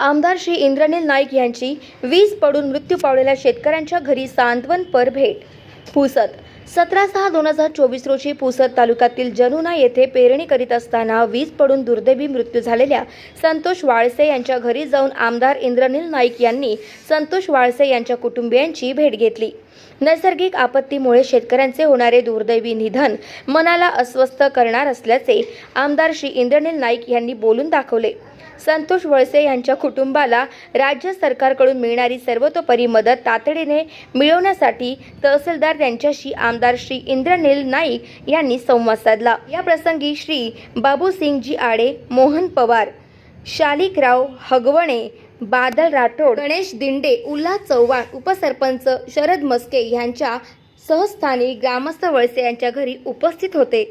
आमदार श्री इंद्रनील नाईक यांची वीज पडून मृत्यू पावलेल्या शेतकऱ्यांच्या घरी सांत्वनपर भेट. पुसत सतरा सहा दोन हजार चोवीस रोजी पुसद तालुक्यातील जनुना येथे पेरणी करीत असताना वीज पडून दुर्दैवी मृत्यू झालेल्या संतोष वाळसे यांच्या घरी जाऊन आमदार इंद्रनील नाईक यांनी संतोष वाळसे यांच्या कुटुंबियांची भेट घेतली. नैसर्गिक आपत्तीमुळे शेतकऱ्यांचे होणारे दुर्दैवी निधन मनाला अस्वस्थ करणार असल्याचे आमदार श्री इंद्रनील नाईक यांनी बोलून दाखवले. संतोष वळसे यांच्या कुटुंबाला राज्य सरकारकडून मिळणारी सर्वतोपरी मदत तातडीने मिळवण्यासाठी तहसीलदार यांच्याशी आमदार श्री इंद्रनील नाईक यांनी संवाद साधला. या प्रसंगी श्री बाबूसिंगजी आडे मोहन पवार शालिकराव हगवणे बादल राठोड गणेश दिंडे उल्हास चव्हाण उपसरपंच शरद मस्के यांच्या सहस्थानी ग्रामस्थ वळसे यांच्या घरी उपस्थित होते.